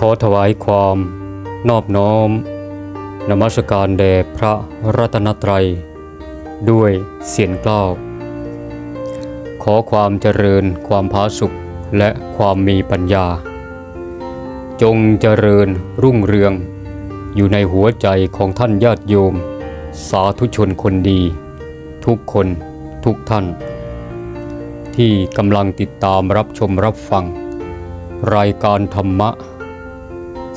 ขอถวายความ นอบน้อม นมัสการแด่พระรัตนตรัย ด้วยเสียงกล้าว ขอความเจริญความผาสุขและความมีปัญญา จงเจริญรุ่งเรือง อยู่ในหัวใจของท่านญาติโยม สาธุชนคนดี ทุกคนทุกท่าน ที่กำลังติดตามรับชมรับฟัง รายการธรรมะ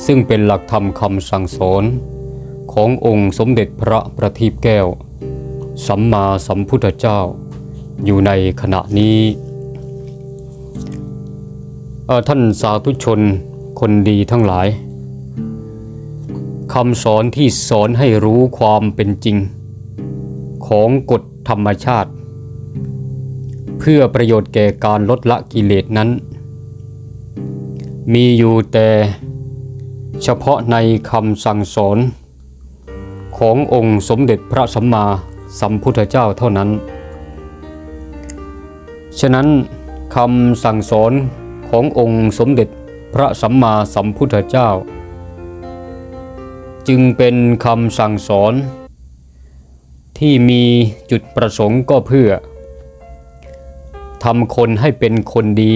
ซึ่งเป็นหลักธรรมคำสั่งสอนขององค์สมเด็จพระประทีปแก้ว สัมมาสัมพุทธเจ้า อยู่ในขณะนี้ท่านสาธุชนคนดีทั้งหลายคำสอนที่สอนให้รู้ความเป็นจริง ของกฎธรรมชาติ เพื่อประโยชน์แก่การลดละกิเลสนั้น มีอยู่แต่ เฉพาะในคำสั่งสอน ขององค์สมเด็จพระสัมมาสัมพุทธเจ้าเท่านั้น ฉะนั้นคำสั่งสอนขององค์สมเด็จพระสัมมาสัมพุทธเจ้า จึงเป็นคำสั่งสอน ที่มีจุดประสงค์ก็เพื่อทำคนให้เป็นคนดี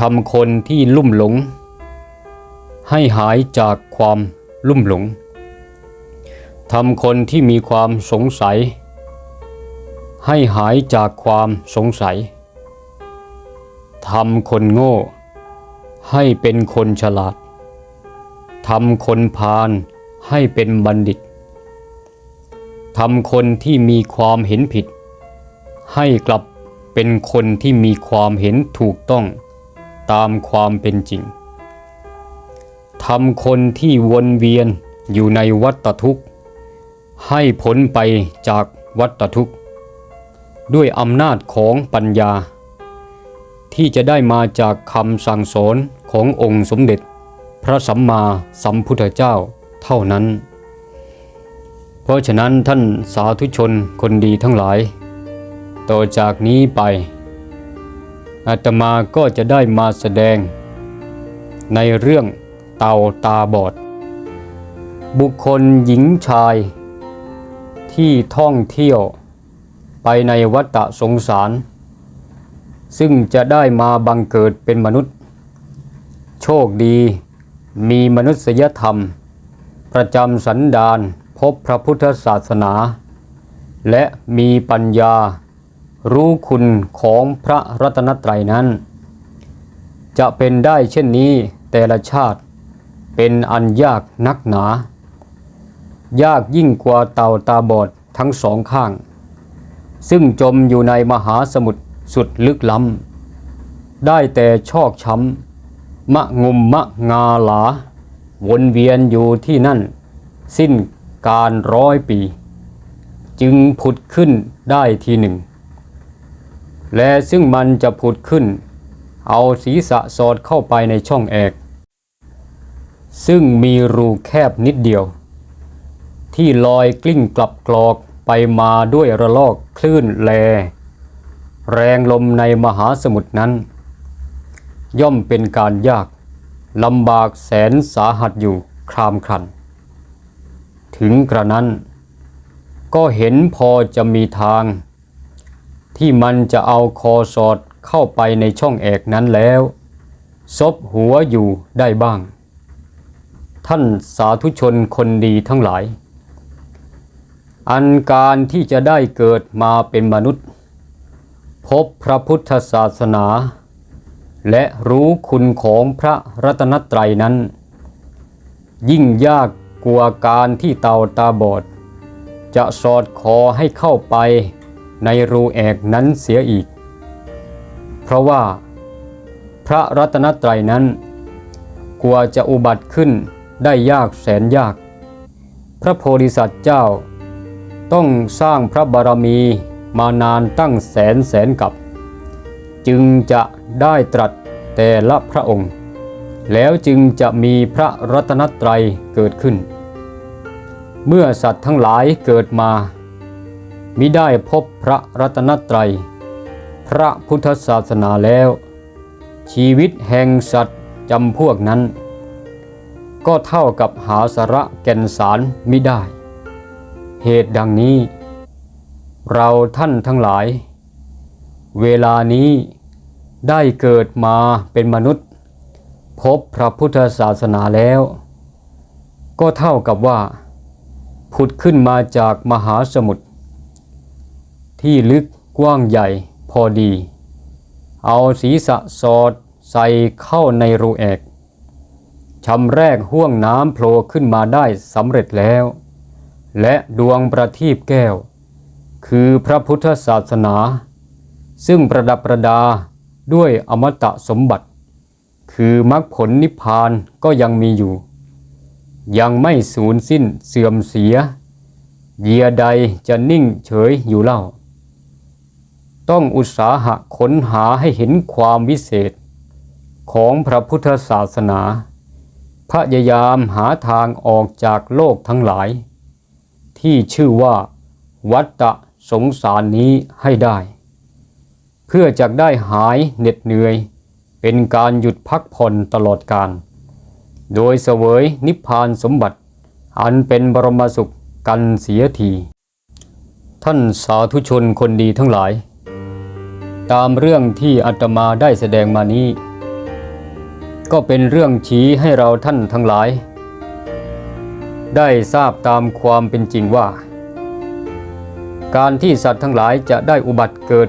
ทำคนที่ลุ่มหลง ให้หายจากความลุ่มหลงทำคนที่มีความสงสัย ให้หายจากความสงสัยทำคนโง่ ให้เป็นคนฉลาดทำคนพาลให้เป็นบัณฑิตทำคนที่มีความเห็นผิด ให้กลับเป็นคนที่มีความเห็นถูกต้องตามความเป็นจริง ทำคนที่วนเวียนอยู่ในวัฏทุกข์ ให้พ้นไปจากวัฏทุกข์ ด้วยอำนาจของปัญญา ที่จะได้มาจากคำสั่งสอนขององค์สมเด็จ พระสัมมาสัมพุทธเจ้าเท่านั้น เพราะฉะนั้นท่านสาธุชนคนดีทั้งหลาย ต่อจากนี้ไป อาตมาก็จะได้มาแสดงในเรื่อง เต่าตาบอด บุคคลหญิงชาย ที่ท่องเที่ยวไปในวัฏสงสาร ซึ่งจะได้มาบังเกิดเป็นมนุษย์ โชคดีมีมนุษยธรรม ประจำสันดานพบพระพุทธศาสนา และมีปัญญารู้คุณของพระรัตนตรัยนั้น จะเป็นได้เช่นนี้แต่ละชาติ เป็นอันยากนักหนา ยากยิ่งกว่าเต่าตาบอดทั้งสองข้าง ซึ่งจมอยู่ในมหาสมุทรสุดลึกล้ำ ได้แต่ชอกช้ำ มะงุมมะงาหลา วนเวียนอยู่ที่นั่น สิ้นการร้อยปี จึงผุดขึ้นได้ทีหนึ่ง และซึ่งมันจะผุดขึ้น เอาศีรษะสอดเข้าไปในช่องแอก ซึ่งมีรูแคบนิดเดียว ที่ลอยกลิ้งกลับกรอกไปมาด้วยระลอกคลื่นแล แรงลมในมหาสมุทรนั้น ย่อมเป็นการยากลำบากแสนสาหัสอยู่ครามครัน ถึงกระนั้น ก็เห็นพอจะมีทาง ที่มันจะเอาคอสอดเข้าไปในช่องแอกนั้นแล้ว ซบหัวอยู่ได้บ้าง ท่านสาธุชนคนดีทั้งหลาย อันการที่จะได้เกิดมาเป็นมนุษย์ พบพระพุทธศาสนา และรู้คุณของพระรัตนตรัยนั้น ยิ่งยากกว่าการที่เต่าตาบอด จะสอดคอให้เข้าไปในรูแอกนั้นเสียอีก เพราะว่าพระรัตนตรัยนั้นกว่าจะอุบัติขึ้น ได้ยากแสนยาก พระโพธิสัตว์เจ้า ต้องสร้างพระบารมีมานานตั้งแสนแสนกับ จึงจะได้ตรัสแต่ละพระองค์ แล้วจึงจะมีพระรัตนตรัยเกิดขึ้น เมื่อสัตว์ทั้งหลายเกิดมา มิได้พบพระรัตนตรัย พระพุทธศาสนาแล้ว ชีวิตแห่งสัตว์จำพวกนั้น ก็เท่ากับหาสาระแก่นสารมิได้ เหตุดังนี้ เราท่านทั้งหลาย เวลานี้ได้เกิดมาเป็นมนุษย์ พบพระพุทธศาสนาแล้ว ก็เท่ากับว่า ผุดขึ้นมาจากมหาสมุทรที่ลึกกว้างใหญ่พอดี เอาศีรษะสอดใส่เข้าในรูแอก ชำแรกห่วงน้ำโผล่ขึ้นมาได้สำเร็จแล้ว และดวงประทีปแก้ว คือพระพุทธศาสนา ซึ่งประดับประดาด้วยอมตะสมบัติ คือมรรคผลนิพพานก็ยังมีอยู่ ยังไม่สูญสิ้นเสื่อมเสีย เยียใดจะนิ่งเฉยอยู่เล่า ต้องอุตสาหะค้นหาให้เห็นความวิเศษของพระพุทธศาสนา พยายามหาทางออกจากโลกทั้งหลาย ที่ชื่อว่า วัฏฏะสงสารนี้ให้ได้ เพื่อจะได้หายเหน็ดเหนื่อย เป็นการหยุดพักผ่อนตลอดกาลโดยเสวยนิพพานสมบัติ อันเป็นบรมสุขกันเสียที ท่านสาธุชนคนดีทั้งหลาย ตามเรื่องที่อาตมาได้แสดงมานี้ ก็เป็นเรื่องชี้ให้เราท่านทั้งหลาย ได้ทราบตามความเป็นจริงว่า การที่สัตว์ทั้งหลายจะได้อุบัติเกิด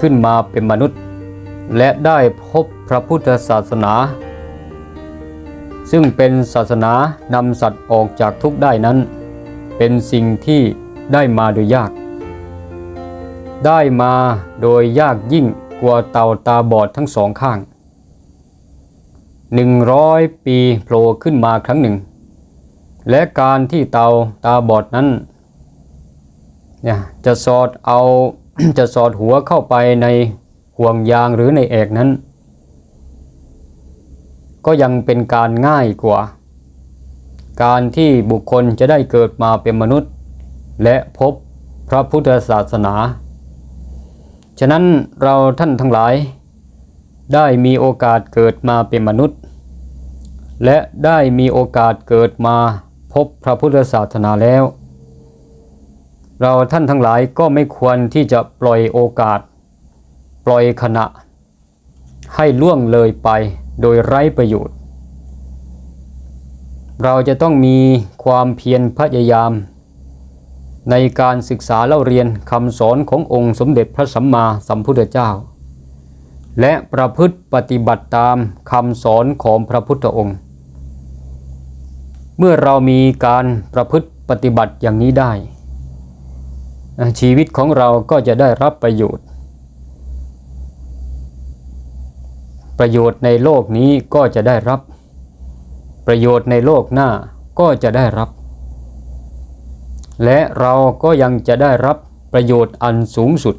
ขึ้นมาเป็นมนุษย์ และได้พบพระพุทธศาสนา ซึ่งเป็นศาสนานำสัตว์ออกจากทุกข์ได้นั้น เป็นสิ่งที่ได้มาโดยยาก ได้มาโดยยากยิ่งกว่าเต่าตาบอดทั้งสองข้าง หนึ่งร้อยปีโผล่ขึ้นมาครั้งหนึ่ง และการที่เต่าตาบอดนั้นเนี่ยจะสอดเอาจะสอดหัวเข้าไปในห่วงยางหรือในเอกนั้น ก็ยังเป็นการง่ายกว่า การที่บุคคลจะได้เกิดมาเป็นมนุษย์ และพบพระพุทธศาสนา ฉะนั้นเราท่านทั้งหลายได้มีโอกาสเกิดมาเป็นมนุษย์ และได้มีโอกาสเกิดมาพบพระพุทธศาสนาแล้ว เราท่านทั้งหลายก็ไม่ควรที่จะปล่อยโอกาส ปล่อยขณะ ให้ล่วงเลยไปโดยไร้ประโยชน์ เราจะต้องมีความเพียรพยายาม ในการศึกษาเล่าเรียนคำสอนขององค์สมเด็จพระสัมมาสัมพุทธเจ้าและประพฤติปฏิบัติตามคำสอนของพระพุทธองค์ เมื่อเรามีการประพฤติปฏิบัติอย่างนี้ได้ ชีวิตของเราก็จะได้รับประโยชน์ ประโยชน์ในโลกนี้ก็จะได้รับ ประโยชน์ในโลกหน้าก็จะได้รับ และเราก็ยังจะได้รับประโยชน์อันสูงสุด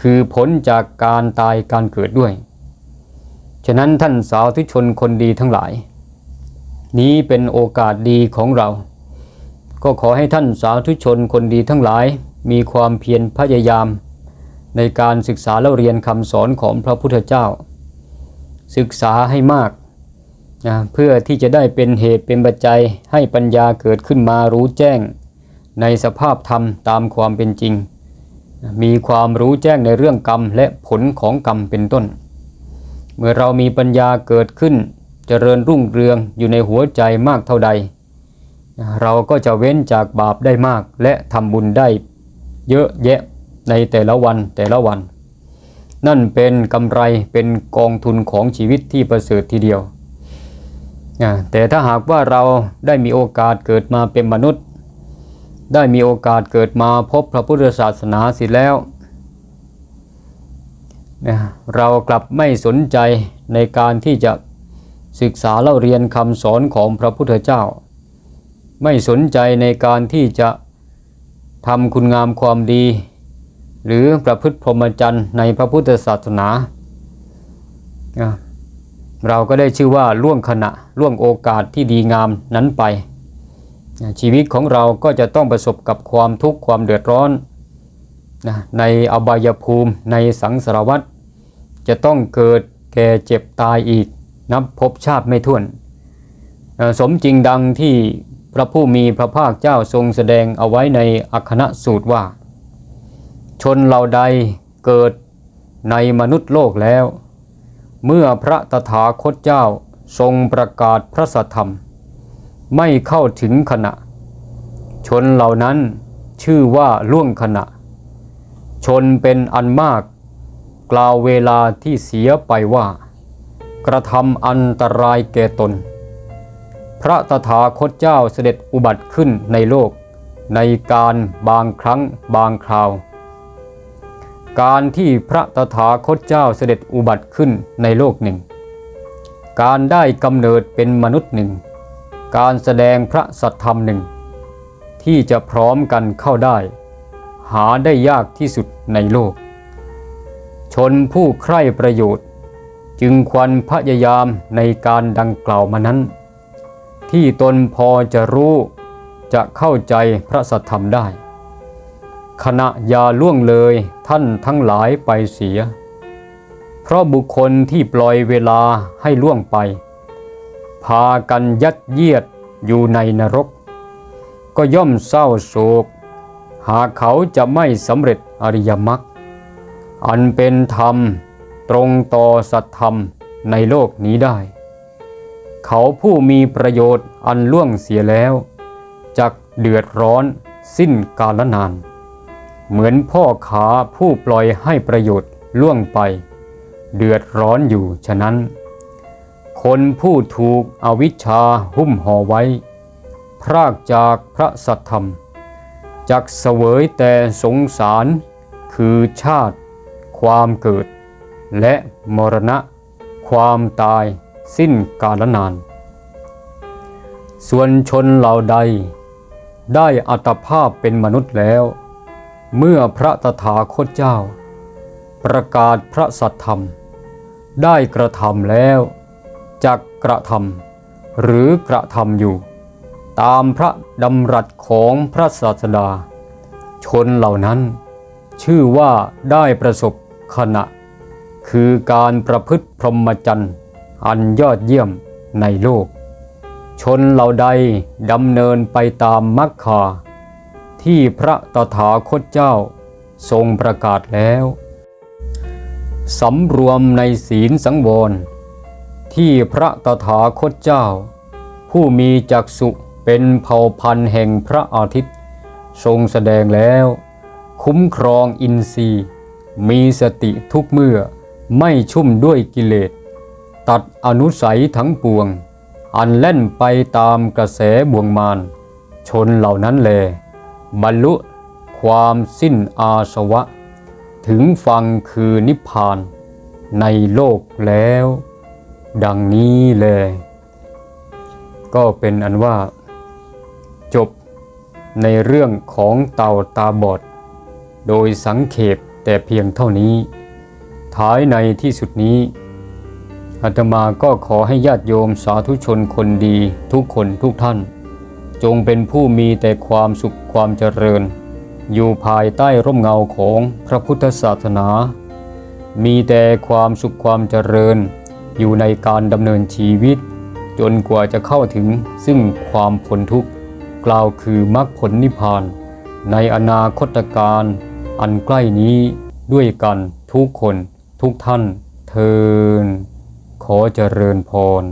คือผลจากการตายการเกิดด้วย ฉะนั้นท่านสาวทุชนคนดีทั้งหลาย นี้เป็นโอกาสดีของเรา ก็ขอให้ท่านสาธุชนคนดีทั้งหลายมีความเพียรพยายาม ในการศึกษาและเรียนคำสอนของพระพุทธเจ้า ศึกษาให้มากนะเพื่อที่จะได้เป็นเหตุเป็นปัจจัยให้ปัญญาเกิดขึ้นมารู้แจ้ง ในสภาพธรรมตามความเป็นจริง มีความรู้แจ้งในเรื่องกรรมและผลของกรรมเป็นต้น เมื่อเรามีปัญญาเกิดขึ้น เจริญรุ่งเรืองอยู่ในหัวใจมากเท่าใด เราก็จะเว้นจากบาปได้มาก และทำบุญได้เยอะแยะในแต่ละวันแต่ละวัน นั่นเป็นกำไรเป็นกองทุนของชีวิตที่ประเสริฐทีเดียว แต่ถ้าหากว่าเราได้มีโอกาสเกิดมาเป็นมนุษย์ ได้มีโอกาสเกิดมาพบพระพุทธศาสนาเสิแล้วเรากลับไม่สนใจในการที่จะ ศึกษาเล่าเรียนคำสอนของพระพุทธเจ้า ไม่สนใจในการที่จะทำคุณงามความดี หรือประพฤติพรหมจรรย์ในพระพุทธศาสนา เราก็ได้ชื่อว่าล่วงขณะล่วงโอกาสที่ดีงามนั้นไป ชีวิตของเราก็จะต้องประสบกับความทุกข์ความเดือดร้อนในอบายภูมิในสังสารวัฏจะต้องเกิดแก่เจ็บตายอีก นับพบชาติไม่ถ้วน สมจริงดังที่พระผู้มีพระภาคเจ้าทรงแสดงเอาไว้ในอัคณะสูตรว่า ชนเหล่าใดเกิดในมนุษย์โลกแล้ว เมื่อพระตถาคตเจ้าทรงประกาศพระสัทธรรม ไม่เข้าถึงขณะ ชนเหล่านั้นชื่อว่าล่วงขณะ ชนเป็นอันมาก กล่าวเวลาที่เสียไปว่า กระทำอันตรายแก่ตน พระตถาคตเจ้าเสด็จอุบัติขึ้นในโลก ในการบางครั้งบางคราว การที่พระตถาคตเจ้าเสด็จอุบัติขึ้นในโลกหนึ่ง การได้กำเนิดเป็นมนุษย์หนึ่ง การแสดงพระสัทธรรมหนึ่ง ที่จะพร้อมกันเข้าได้ หาได้ยากที่สุดในโลก ชนผู้ใคร่ประโยชน์ จึงควรพยายามในการดังกล่าวมานั้น ที่ตนพอจะรู้จะเข้าใจพระสัทธรรมได้ ขณะอย่าล่วงเลยท่านทั้งหลายไปเสีย เพราะบุคคลที่ปล่อยเวลาให้ล่วงไป พากันยัดเยียดอยู่ในนรก ก็ย่อมเศร้าโศก หากเขาจะไม่สำเร็จอริยมรรคอันเป็นธรรม ตรงต่อสัตธรรมในโลกนี้ได้ เขาผู้มีประโยชน์อันล่วงเสียแล้วจักเดือดร้อนสิ้นกาลนาน เหมือนพ่อขาผู้ปล่อยให้ประโยชน์ล่วงไป เดือดร้อนอยู่ฉะนั้น คนผู้ถูกอวิชชาหุ้มห่อไว้ พรากจากพระสัทธรรมจักเสวยแต่สงสารคือชาติความเกิด และมรณะ ความตายสิ้นกาลนาน ส่วนชนเหล่าใด ได้อัตภาพเป็นมนุษย์แล้ว เมื่อพระตถาคตเจ้า ประกาศพระสัทธรรม ได้กระทำแล้วจักกระทำหรือกระทำอยู่ ตามพระดำรัสของพระศาสดา ชนเหล่านั้น ชื่อว่าได้ประสบขณะ คือการประพฤติพรหมจรรย์อันยอดเยี่ยมในโลก ชนเหล่าใดดำเนินไปตามมรรคา ที่พระตถาคตเจ้าทรงประกาศแล้วสำรวมในศีลสังวร ที่พระตถาคตเจ้า ผู้มีจักษุเป็นเผ่าพันธุ์แห่งพระอาทิตย์ ทรงแสดงแล้ว คุ้มครองอินทรีย์ มีสติทุกเมื่อ ไม่ชุ่มด้วยกิเลส ตัดอนุสัยทั้งปวง อันเล่นไปตามกระแสบ่วงมารชนเหล่านั้นแล บรรลุความสิ้นอาสวะ ถึงฟังคือนิพพานในโลกแล้ว ดังนี้แลก็เป็นอันว่า จบในเรื่องของเต่าตาบอด โดยสังเขปแต่เพียงเท่านี้ ท้ายในที่สุดนี้อาตมาก็ขอให้ญาติโยมสาธุชนคนดีทุกคนทุกท่าน จงเป็นผู้มีแต่ความสุขความเจริญ อยู่ภายใต้ร่มเงาของพระพุทธศาสนา มีแต่ความสุขความเจริญ อยู่ในการดำเนินชีวิต จนกว่าจะเข้าถึงซึ่งความพ้นทุกข์กล่าวคือมรรคผลนิพพาน ในอนาคตการอันใกล้นี้ด้วยกันทุกคน ทุกท่านเทินขอเจริญพร